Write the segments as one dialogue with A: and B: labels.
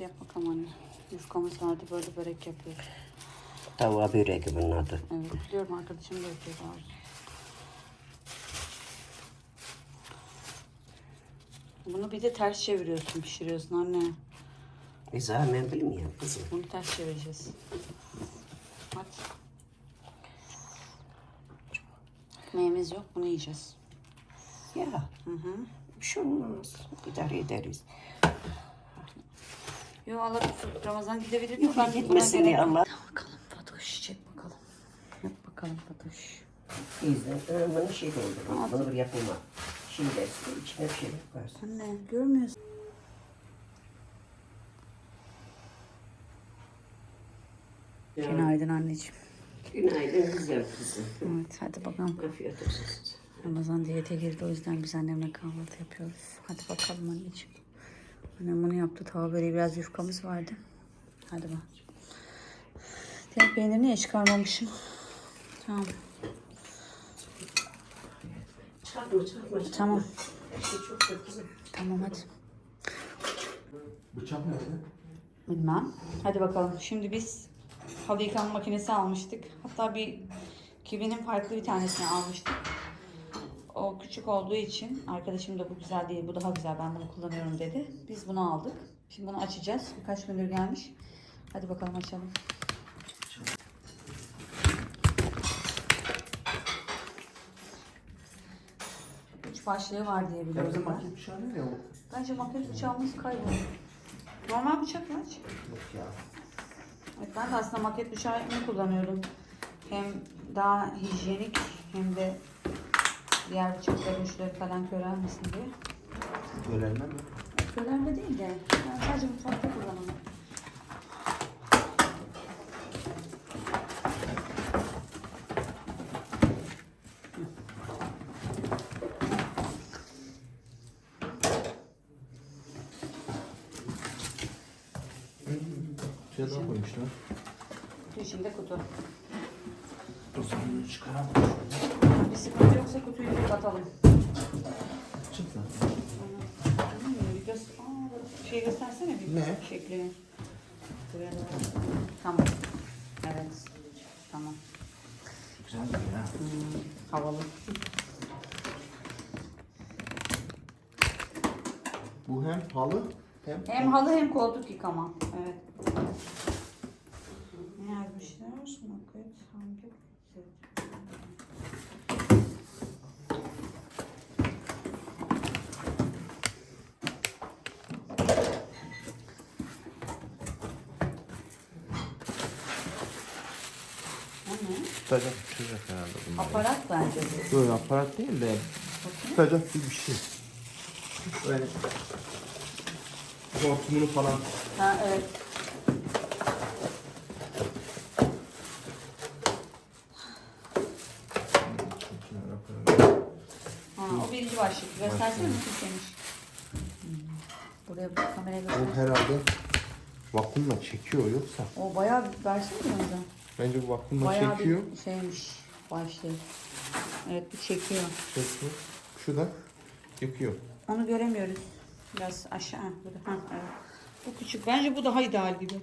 A: Hadi yap bakalım anne. Yufkamız vardı böyle börek yapıyoruz.
B: Tavuğa börek bunun adı.
A: Evet biliyorum arkadaşım da yapıyor daha önce. Bunu bir de ters çeviriyorsun, pişiriyorsun anne.
B: E ben bilmiyorum kızım.
A: Bunu ters çevireceğiz. Hadi. Ekmeğimiz yok, bunu yiyeceğiz.
B: Ya
A: Hı hı.
B: bir şey olmaz. İdare ederiz.
A: Yo Allah Ramazan gidebilir mi?
B: Gitmesin
A: buna
B: ya Allah.
A: Bakalım Fatoş, çek bakalım. Yap bakalım Fatoş.
B: İzle. Bunu şey doldurun. Bunu bir yapılma. Şimdi içine bir şey yaparsın.
A: Anne görmüyorsun. Günaydın anneciğim.
B: Günaydın güzel kızım.
A: Evet hadi bakalım.
B: Afiyet olsun.
A: Ramazan diyete girdi o yüzden biz annemle kahvaltı yapıyoruz. Hadi bakalım anneciğim. Annem bunu yaptı. Tava böreği biraz yufkamız vardı. Hadi bak. Diğer peynirini niye çıkarmamışım? Tamam.
B: Çarpma çarpma. çarpma.
A: Tamam.
B: Şey çok güzel kızım.
A: Tamam hadi.
C: Bıçak nerede?
A: Bilmem. Hadi bakalım. Şimdi biz halı yıkama makinesi almıştık. Hatta bir kibinin farklı bir tanesini almıştık. O küçük olduğu için arkadaşım da bu güzel değil, bu daha güzel ben bunu kullanıyorum dedi. Biz bunu aldık. Şimdi bunu açacağız. Birkaç gündür gelmiş. Hadi bakalım açalım. Üç başlığı var diye biliyorum
C: Bizim
A: ben.
C: bıçağı nerede o?
A: Bence makyaj bıçağımız kayboldu. Normal bıçak mı aç?
C: Yok ya.
A: Evet, ben de aslında maket bıçağını kullanıyordum. Hem daha hijyenik hem de diğer bıçakların uçları falan körelmesin diye.
C: Öğrenmem mi?
A: Körelme değil de yani sadece mutfakta kullanımı.
C: Şuraya daha koymuşlar.
A: Kutu içinde kutu.
C: Bunu çıkaramam.
A: Bir sıkıntı yoksa kutuyu direkt atalım.
C: Çık zaten.
A: Şey göstersene bir
C: Ne?
A: şeklini. Tamam. Evet. Tamam.
C: Güzel ya?
A: Hmm, havalı.
C: Bu hem halı hem...
A: Hem halı hem koltuk yıkama. Evet. Ne yazmışlar? Maket hangi? O ne?
C: Tutacak tutacak herhalde bunlar.
A: Aparat bence bu.
C: Böyle aparat değil de tutacak gibi bir şey. Böyle hortumunu falan
A: Ha evet. Ha, o birinci başlık. Göstersene nasıl. Hmm. Buraya bu kameraya göster.
C: Bu herhalde vakumla çekiyor yoksa.
A: O bayağı versene hocam.
C: Bence bu vakumla
A: Bayağı
C: çekiyor.
A: bir şeymiş başlığı. Evet bir çekiyor.
C: Çekiyor. Şu da yıkıyor.
A: Onu göremiyoruz. Biraz aşağı. Burada. Ha, evet. Bu küçük. Bence bu daha ideal gibi.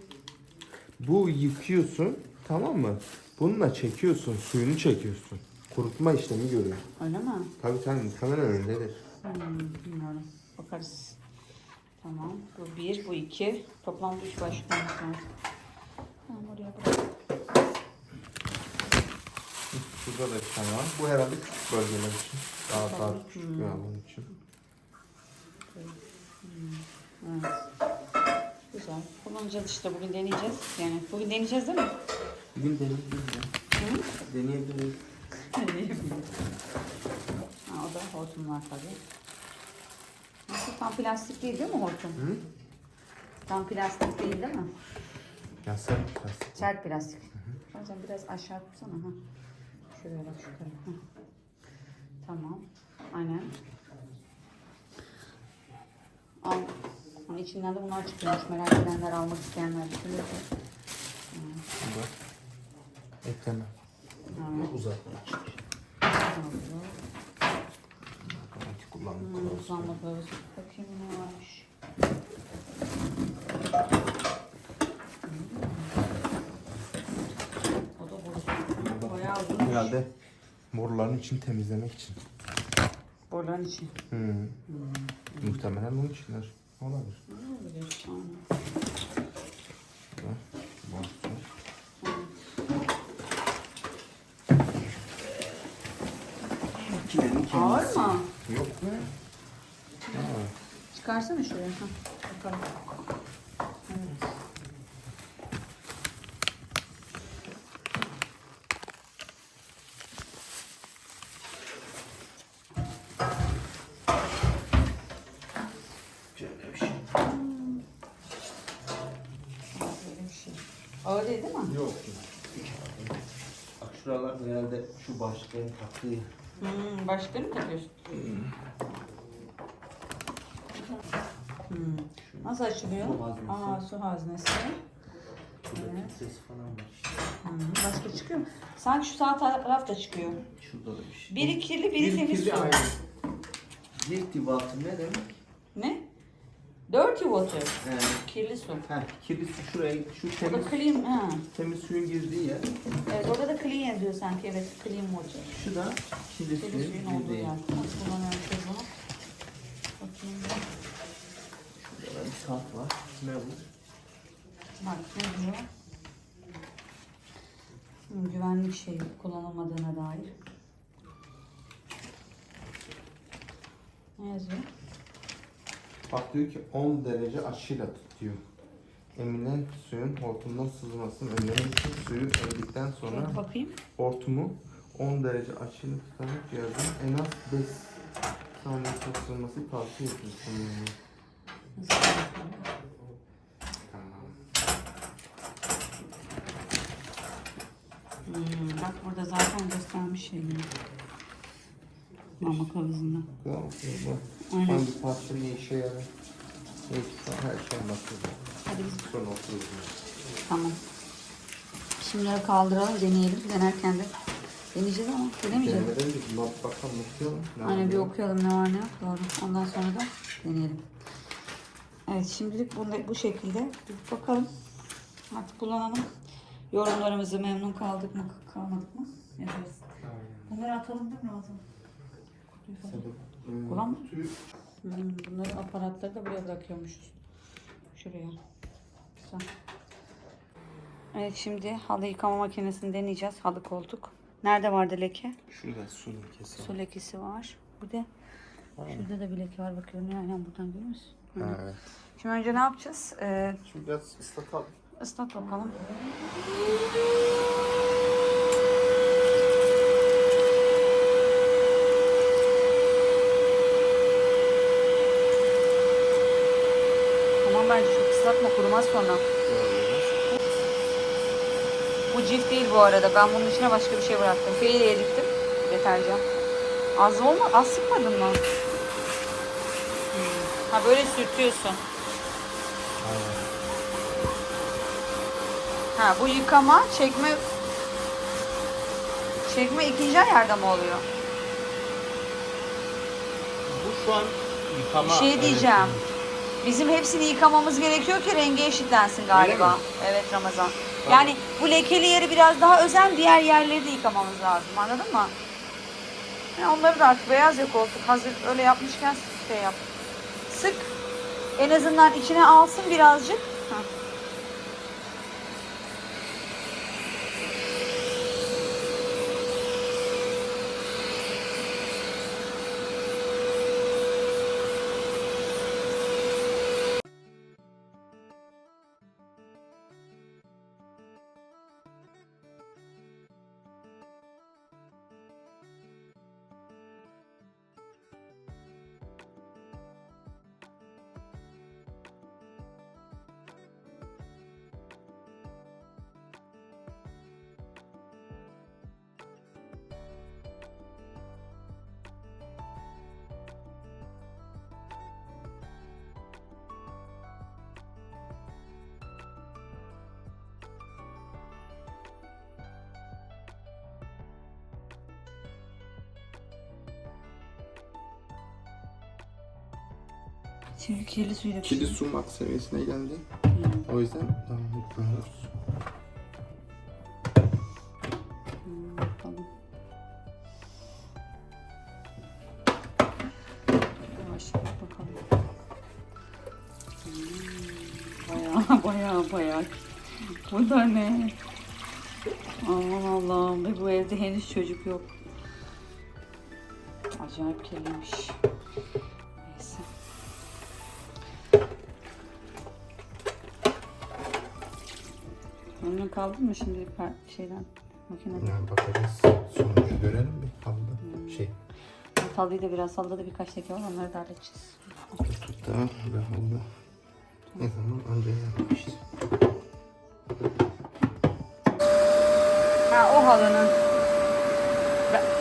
C: Bu yıkıyorsun tamam mı? Bununla çekiyorsun, suyunu çekiyorsun. Kurutma işlemi görüyor.
A: Öyle mi?
C: Tabii tabii kamera önündedir.
A: Hmm, bilmiyorum. Bakarız. Tamam. Bu bir, bu iki. Toplamda üç başlık olması lazım. Tamam oraya bırak.
C: Şurada da bir tane var. Bu herhalde küçük bölgeler için. Daha daha küçük bir alan için.
A: Evet. Güzel. Kullanacağız işte. Bugün deneyeceğiz. Yani bugün deneyeceğiz değil mi?
C: Bugün deneyebiliriz ya.
A: Hı?
C: Deneyebiliriz.
A: Ha, o da hortum var tabii. Nasıl tam plastik değil değil mi hortum?
C: Hı?
A: Tam plastik değil değil mi?
C: Ya sen plastik.
A: Sert plastik. Bazen biraz aşağı tutsana. Ha. Şuraya bak şu tarafa. Tamam. Aynen. Al. Hani içinden de bunlar çıkıyormuş. Merak edenler, almak isteyenler. Şöyle
C: da ekleme.
A: Ha.
C: Uzatma.
A: Hmm,
C: kılavuzu.
A: uzanma kılavuzu. Bakayım ne varmış.
C: Herhalde boruların için temizlemek için.
A: Boruların için.
C: Hmm. Muhtemelen bunun içindir. Olabilir.
A: Olabilir. Ağır mı?
C: Yok be. Ha.
A: Çıkarsana şuraya. Ha, bakalım. Evet.
B: Şöyle bir şey.
A: Böyle bir şey. Ağır değil mi?
C: Yok. Bak şuralar herhalde şu başlığın taktığı.
A: Hmm, başka mı takıyorsun? Hmm. Nasıl açılıyor?
C: Su haznesi.
A: Aa su haznesi. Evet.
C: ses falan var.
A: Hmm, başka çıkıyor mu? Sanki şu sağ taraf da çıkıyor.
C: Şurada da bir şey.
A: Biri kirli, biri temiz su.
C: Dirty water ne demek?
A: Dirty water.
C: Yani,
A: Kirli su.
C: ha, kirli su şuraya, şu temiz,
A: da clean, ha.
C: temiz suyun girdiği yer.
A: Evet, orada da clean yazıyor sanki. Evet, clean water.
C: Şu da kirli
A: Kirli
C: suyun
A: suyun olduğu yer. Nasıl kullanıyoruz bunu? Bakayım.
C: Şurada bir kart var. Ne bu?
A: Bak ne diyor? Güvenlik şeyi kullanılmadığına dair. Ne yazıyor?
C: Bak diyor ki 10 derece açıyla tutuyor. Eminen suyun hortumdan sızmasını önlemek için suyu emdikten sonra
A: Şöyle bakayım.
C: hortumu 10 derece açıyla tutarak cihazın en az 5 saniye çalıştırılması tavsiye edilir.
A: Nasıl?
C: Tamam.
A: Hmm, bak burada zaten göstermiş şeyini. Mama kavuzunda.
C: Tamam.
A: Aynen.
C: hangi parça ne işe yarar? Ne işe her şey anlatıyor.
A: Hadi biz
C: Sonra otururuz.
A: Tamam. Şimdi kaldıralım, deneyelim. Denerken de deneyeceğiz ama denemeyeceğiz.
C: Gelmeden de bir bak bakalım okuyalım. Ne
A: Aynen bir okuyalım ne var ne yok doğru. Ondan sonra da deneyelim. Evet şimdilik bunu, bu şekilde bir bakalım. Artık kullanalım. Yorumlarımızı memnun kaldık mı kalmadık mı yazarız.
C: Aynen.
A: Bunları atalım değil mi lazım?
C: Sebep, e,
A: Kulağım mı?
C: kutuyu
A: Hmm, bunları aparatları da buraya bırakıyormuşuz. Şuraya. Güzel. Evet şimdi halı yıkama makinesini deneyeceğiz. Halı koltuk. Nerede vardı leke?
C: Şurada su lekesi.
A: Su lekesi var. Bir de şurada da bir leke var. Bakıyorum aynen buradan görüyor musun? Hı.
C: Ha, evet.
A: Şimdi önce ne yapacağız? Ee,
C: Şu biraz ıslatalım.
A: ıslat bakalım. Bence çok ıslatma kurumaz sonra. Bu cilt değil bu arada. Ben bunun içine başka bir şey bıraktım. Feyliye diktim. Deterjan. Az olma, az sıkmadın mı? Hmm. Ha böyle sürtüyorsun. Ha bu yıkama, çekme çekme ikinci ayarda mı oluyor?
C: Bu şu an yıkama.
A: Bir şey
C: evet.
A: Bizim hepsini yıkamamız gerekiyor ki rengi eşitlensin galiba.
C: mi?
A: Evet Ramazan. Yani bu lekeli yeri biraz daha özen, diğer yerleri de yıkamamız lazım. Anladın mı? Yani onları da artık beyaz ya koltuk. Hazır öyle yapmışken şey yap. Sık. En azından içine alsın birazcık. Hah. Çünkü kirli suyla
C: Kirli su max seviyesine geldi. Hı. O yüzden devam etmiyoruz.
A: Bakalım. Yavaş bakalım. Baya baya baya. Bu da ne? Aman Allah'ım. Bu evde henüz çocuk yok. Acayip kirliymiş. Kaldın mı şimdi şeyden makineden?
C: Yani bakacağız. Sonucu görelim bir halıda. Şey.
A: Halıda da biraz halıda da birkaç leke var onları da halledeceğiz.
C: Tutukta ve halıda. Ne zaman önce yapmışız.
A: Ha o halının. Ben-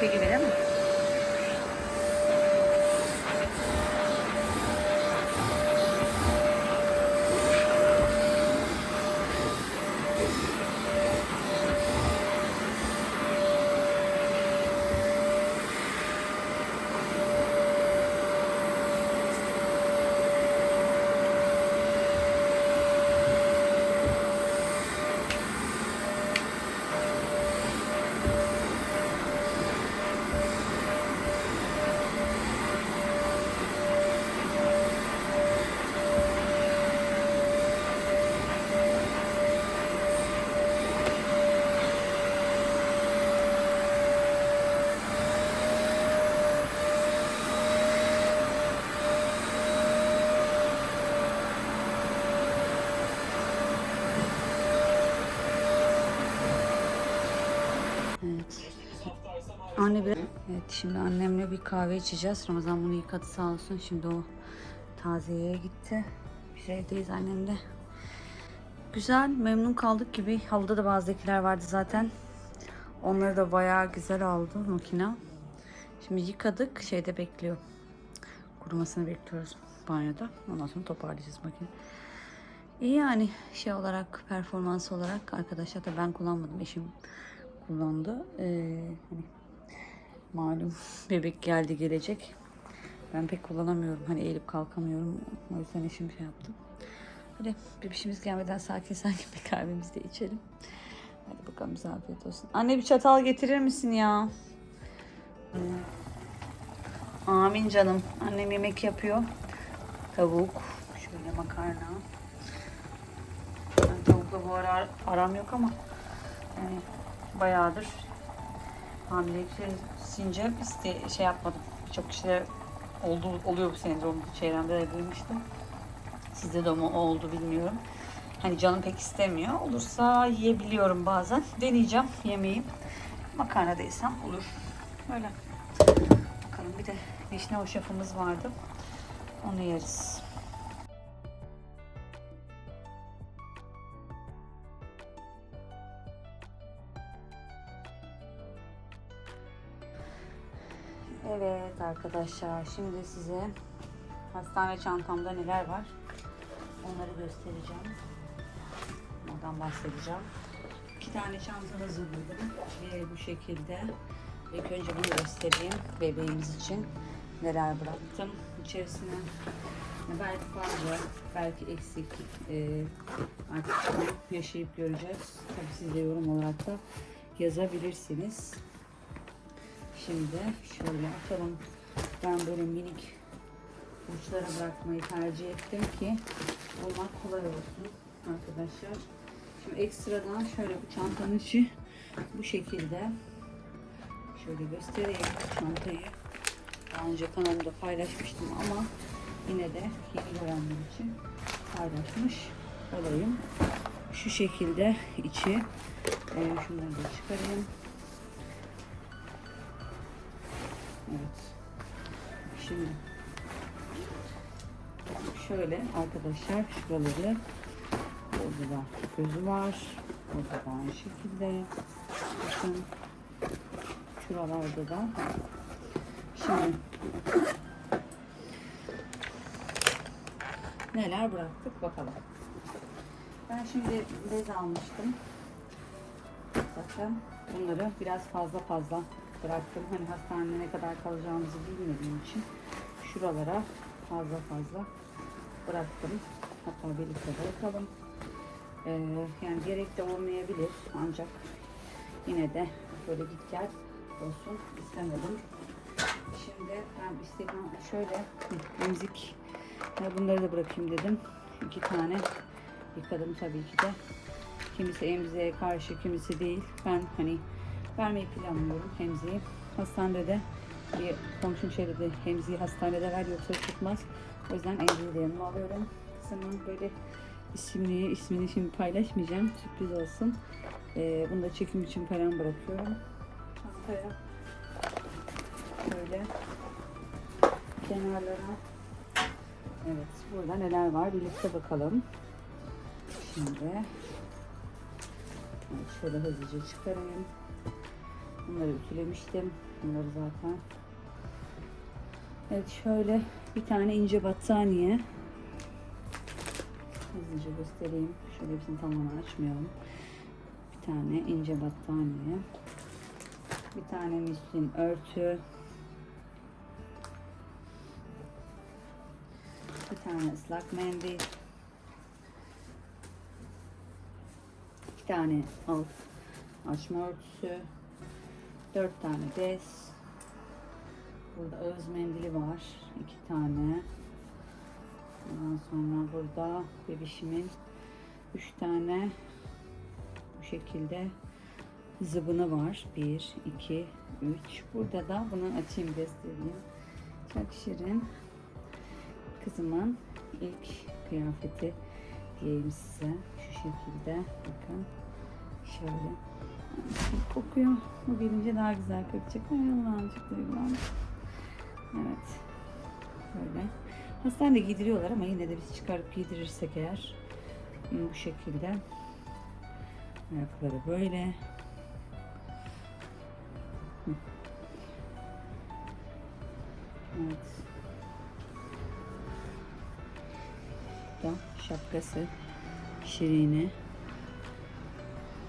A: Terapi gibi Evet şimdi annemle bir kahve içeceğiz. Ramazan bunu yıkadı sağ olsun. Şimdi o taziyeye gitti. Biz evdeyiz annemle. Güzel, memnun kaldık gibi. Halıda da bazı lekeler vardı zaten. Onları da bayağı güzel aldı makina. Şimdi yıkadık. Şeyde bekliyor. Kurumasını bekliyoruz banyoda. Ondan sonra toparlayacağız makine. İyi yani şey olarak, performans olarak arkadaşlar da ben kullanmadım. Eşim kullandı. Ee, hani malum bebek geldi gelecek. Ben pek kullanamıyorum. Hani eğilip kalkamıyorum. O yüzden eşim şey yaptı. Hadi bebişimiz gelmeden sakin sakin bir kahvemizi de içelim. Hadi bakalım bize afiyet olsun. Anne bir çatal getirir misin ya? Amin canım. Annem yemek yapıyor. Tavuk. Şöyle makarna. Ben tavukla bu ara aram yok ama yani bayağıdır hamilelik süresince iste, şey yapmadım. Birçok kişide oldu, oluyor bu sendrom. Çevremde de duymuştum. Sizde de mi oldu bilmiyorum. Hani canım pek istemiyor. Olursa yiyebiliyorum bazen. Deneyeceğim yemeği. Makarna da yesem olur. Böyle. Bakalım bir de vişne hoşafımız vardı. Onu yeriz. Evet arkadaşlar şimdi size hastane çantamda neler var onları göstereceğim. Ondan bahsedeceğim. İki tane çanta hazırladım ve bu şekilde ilk önce bunu göstereyim bebeğimiz için neler bıraktım içerisine. Belki fazla, belki eksik e, artık yaşayıp göreceğiz. Tabii siz de yorum olarak da yazabilirsiniz. Şimdi şöyle atalım. Ben böyle minik uçlara bırakmayı tercih ettim ki bulmak kolay olsun arkadaşlar. Şimdi ekstradan şöyle bu çantanın içi bu şekilde. Şöyle göstereyim çantayı. Daha önce kanalımda paylaşmıştım ama yine de yeni görenler için paylaşmış olayım. Şu şekilde içi. Ee, şunları da çıkarayım. Evet. Şimdi şöyle arkadaşlar şuraları Burada da gözü var. Burada da aynı şekilde. Bakın. Şuralarda da. Şimdi neler bıraktık bakalım. Ben şimdi bez almıştım. Bakın bunları biraz fazla fazla bıraktım. Hani hastanede ne kadar kalacağımızı bilmediğim için şuralara fazla fazla bıraktım. Hatta birlikte bırakalım. Ee, yani gerek de olmayabilir ancak yine de böyle git gel olsun istemedim. Şimdi ben Instagram şöyle emzik bunları da bırakayım dedim. İki tane yıkadım tabii ki de. Kimisi emziğe karşı, kimisi değil. Ben hani vermeyi planlıyorum emziği. Hastanede de bir komşum şey dedi, emziği hastanede ver yoksa tutmaz. O yüzden emziği de yanıma alıyorum. Kızımın böyle isimli, ismini şimdi paylaşmayacağım. Sürpriz olsun. Ee, bunu da çekim için falan bırakıyorum. Çantaya şöyle kenarlara Evet, burada neler var birlikte bakalım. Şimdi şöyle hızlıca çıkarayım. Bunları ütülemiştim. Bunları zaten. Evet, şöyle bir tane ince battaniye. Hızlıca göstereyim. Şöyle hepsini tamamen açmayalım. Bir tane ince battaniye. Bir tane müslin örtü. Bir tane ıslak mendil. İki tane alt açma örtüsü. Dört tane bez. Burada ağız mendili var. iki tane. Ondan sonra burada bebişimin üç tane bu şekilde zıbını var. Bir, iki, üç. Burada da bunu açayım göstereyim. Çok şirin. Kızımın ilk kıyafeti diyeyim size. Şu şekilde. Bakın. Şöyle. Kokuyor. Bu gelince daha güzel kokacak. Çok duygulandım. Evet. Böyle. Hastanede giydiriyorlar ama yine de biz çıkarıp giydirirsek eğer bu şekilde. Ayakları böyle. Evet. da şapkası Şirine.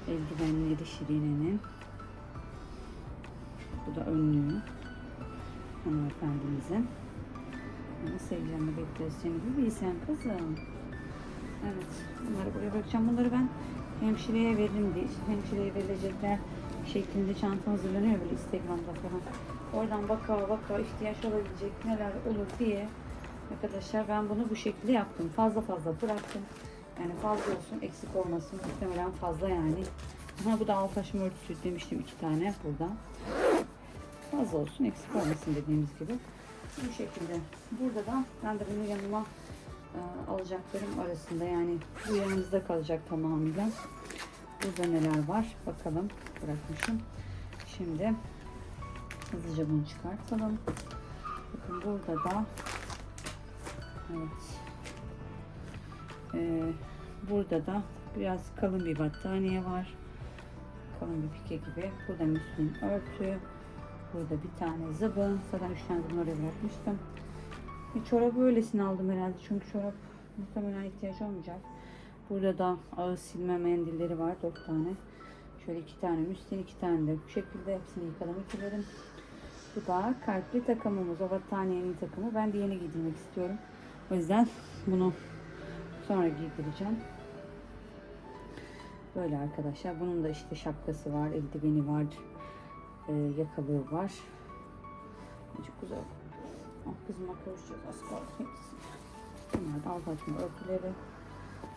A: Eldivenleri Şirine'nin. Bu da önlüğü hanımefendimizin. Ama sevgilerimi bekliyoruz seni. Bir bilsen kızım. Evet. Bunları buraya bırakacağım. Bunları ben hemşireye veririm diye. Hemşireye verilecekler şeklinde çanta hazırlanıyor böyle Instagram'da falan. Oradan baka baka ihtiyaç olabilecek neler olur diye Arkadaşlar ben bunu bu şekilde yaptım. Fazla fazla bıraktım. Yani fazla olsun eksik olmasın. Muhtemelen fazla yani. Aha bu da alt taşıma örtüsü demiştim iki tane burada. Fazla olsun eksik olmasın dediğimiz gibi. Bu şekilde. Burada da ben de bunu yanıma e, alacaklarım arasında yani bu yanımızda kalacak tamamıyla. Burada neler var bakalım bırakmışım. Şimdi hızlıca bunu çıkartalım. Bakın burada da Evet. Ee, burada da biraz kalın bir battaniye var. Kalın bir pike gibi. Burada müslin örtü. Burada bir tane zıbın. Zaten üç tane zıbın oraya bırakmıştım. Bir çorap öylesine aldım herhalde. Çünkü çorap muhtemelen ihtiyaç olmayacak. Burada da ağız silme mendilleri var. Dört tane. Şöyle iki tane müslin, iki tane de bu şekilde hepsini yıkadım, ütüledim. Bu da kalpli takımımız. O battaniyenin takımı. Ben de yeni giydirmek istiyorum. O yüzden bunu sonra giydireceğim. Böyle arkadaşlar. Bunun da işte şapkası var, eldiveni var, e, yakalığı var. Çok güzel. Ah kızıma kavuşacağız. Az kaldı. Bunlar da alt açma örtüleri.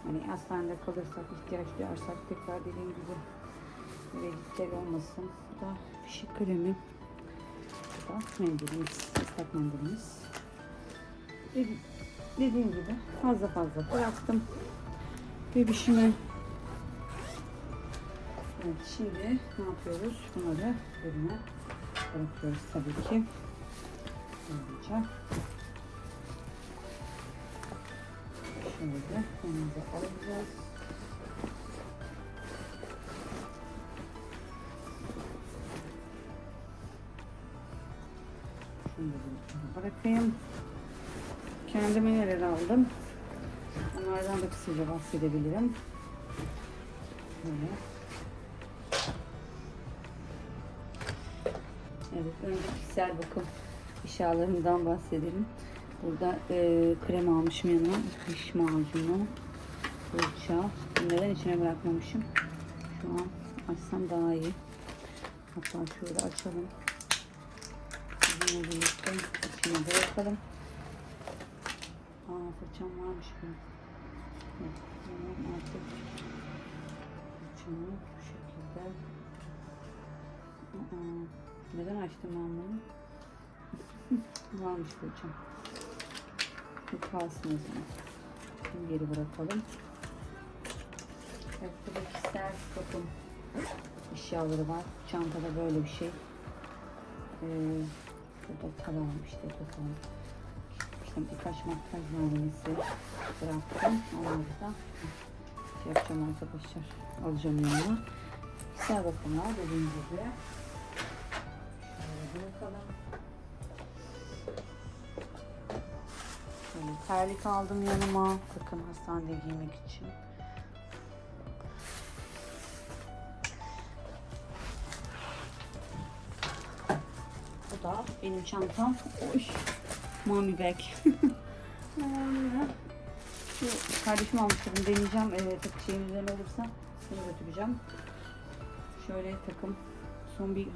A: Hani hastanede kalırsak, ihtiyaç duyarsak tekrar dediğim gibi gitgel olmasın. Bu da fişi kremi. Bu da mendilimiz, ıslak mendilimiz dediğim gibi fazla fazla bıraktım. Bebişime Evet, şimdi ne yapıyoruz? Bunları yerine bırakıyoruz tabii ki. Böylece. Şöyle yanımıza alacağız. Şimdi bunu bırakayım. Kendime neler aldım. Onlardan da kısaca bahsedebilirim. Böyle. Evet, önce kişisel bakım eşyalarımdan bahsedelim. Burada e, krem almışım yanıma, diş macunu, fırça. Neden içine bırakmamışım? Şu an açsam daha iyi. Hatta şöyle açalım. Bizimle birlikte içine bırakalım. Fırçam varmış benim. Evet, tamam artık fırçamı bu şekilde. Aa, neden açtım ben bunu? varmış fırçam. Bu kalsın o zaman. Şimdi geri bırakalım. Evet, burada kişisel bakım eşyaları var. Çantada böyle bir şey. Ee, burada tavan işte bakalım. İşte birkaç makyaj malzemesi bıraktım. Onları da şey yapacağım arkadaşlar. Alacağım yanıma. Kişisel bakımlar dediğim gibi. Şöyle bırakalım. Şöyle terlik aldım yanıma. Takım hastanede giymek için. Bu da benim çantam. Oy. Mommy bag. Şu kardeşim almıştı bunu deneyeceğim. Evet, takı üzerine olursa bunu götüreceğim. Şöyle takım. Son bir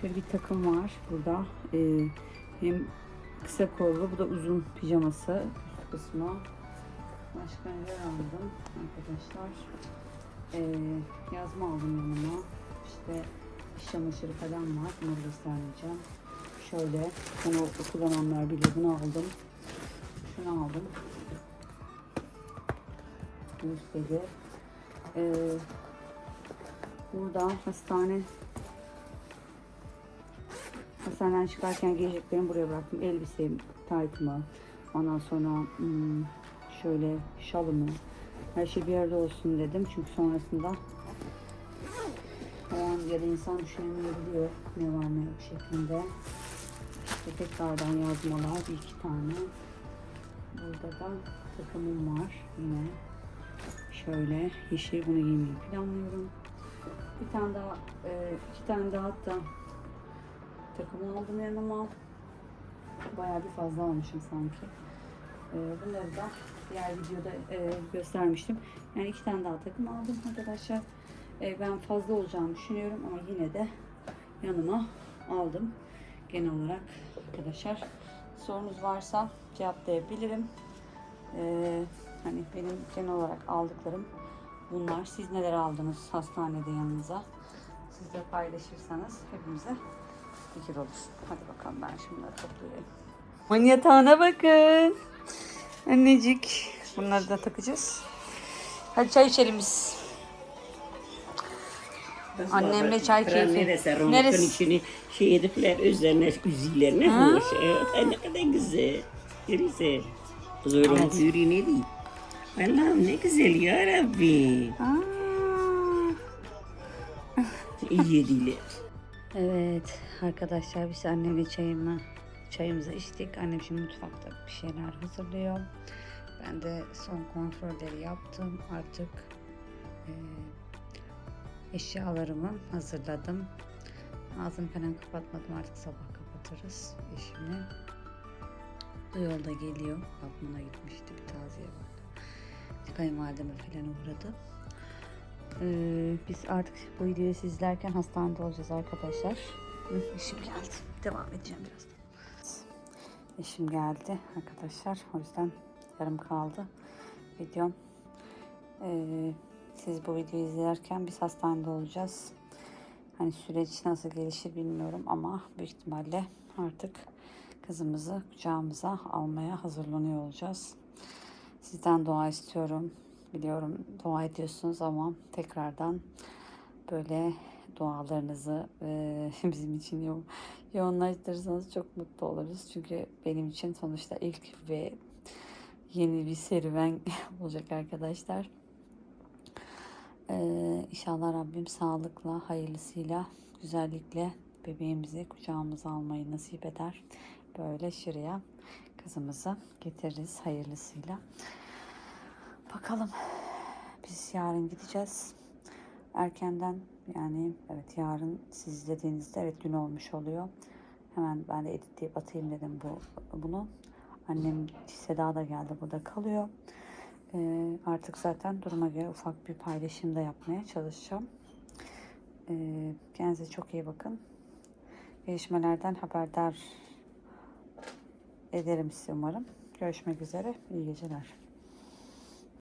A: şöyle bir takım var burada. Ee, hem kısa kollu, bu da uzun pijaması üst kısmı. Başka neler aldım arkadaşlar? Ee, yazma aldım yanıma. İşte iş çamaşırı falan var. Bunları göstermeyeceğim. Şöyle, bunu kullananlar bilir. Bunu aldım. Şunu aldım. Müstedi. Ee, burada hastane hastaneden çıkarken giyeceklerimi buraya bıraktım. Elbisemi, taytımı, ondan sonra hmm, şöyle şalımı, her şey bir yerde olsun dedim. Çünkü sonrasında o an ya da insan düşünemeyebiliyor ne var ne yok şeklinde. İşte tekrardan yazmalar bir iki tane. Burada da takımım var yine. Şöyle yeşil bunu giymeyi planlıyorum. Bir tane daha, e, iki tane daha hatta takımı aldım yanıma. Bayağı bir fazla almışım sanki. E, bunları da diğer videoda e, göstermiştim. Yani iki tane daha takım aldım arkadaşlar. Ben fazla olacağını düşünüyorum ama yine de yanıma aldım. Genel olarak arkadaşlar sorunuz varsa cevaplayabilirim. E, hani benim genel olarak aldıklarım bunlar. Siz neler aldınız hastanede yanınıza? Siz de paylaşırsanız hepimize fikir olur. Hadi bakalım ben şunları toplayayım. Aman yatağına bakın. Annecik. Bunları da takacağız. Hadi çay içelim biz. Annemle çay keyfi.
B: Neresi?
A: Neresi?
B: içini şey edipler üzerine üzüler ne hoş. Ay ne kadar güzel. Görürse. Kız öyle
A: Evet.
B: yürüyün ne diyeyim. Allah'ım ne güzel ya Rabbi. İyi yediler.
A: Evet arkadaşlar biz annemle çayımı çayımızı içtik. Annem şimdi mutfakta bir şeyler hazırlıyor. Ben de son kontrolleri yaptım. Artık e, eşyalarımı hazırladım. Ağzını falan kapatmadım artık sabah kapatırız eşimi. Bu yolda geliyor. Batman'a gitmişti bir taziye vardı. Kayınvalideme falan uğradı. Ee, biz artık bu videoyu izlerken hastanede olacağız arkadaşlar. Eşim geldi. Devam edeceğim biraz. Eşim geldi arkadaşlar. O yüzden yarım kaldı videom. Ee, siz bu videoyu izlerken biz hastanede olacağız. Hani süreç nasıl gelişir bilmiyorum ama büyük ihtimalle artık kızımızı kucağımıza almaya hazırlanıyor olacağız. Sizden dua istiyorum. Biliyorum dua ediyorsunuz ama tekrardan böyle dualarınızı e, bizim için yo- yoğunlaştırırsanız çok mutlu oluruz. Çünkü benim için sonuçta ilk ve yeni bir serüven olacak arkadaşlar. Ee, inşallah Rabbim sağlıkla, hayırlısıyla, güzellikle bebeğimizi kucağımıza almayı nasip eder. böyle şuraya kızımızı getiririz hayırlısıyla. Bakalım biz yarın gideceğiz. Erkenden yani evet yarın siz izlediğinizde evet gün olmuş oluyor. Hemen ben de editleyip atayım dedim bu bunu. Annem Seda da geldi burada kalıyor. Ee, artık zaten duruma göre ufak bir paylaşım da yapmaya çalışacağım. Ee, kendinize çok iyi bakın. Gelişmelerden haberdar ederim sizi umarım. Görüşmek üzere. İyi geceler.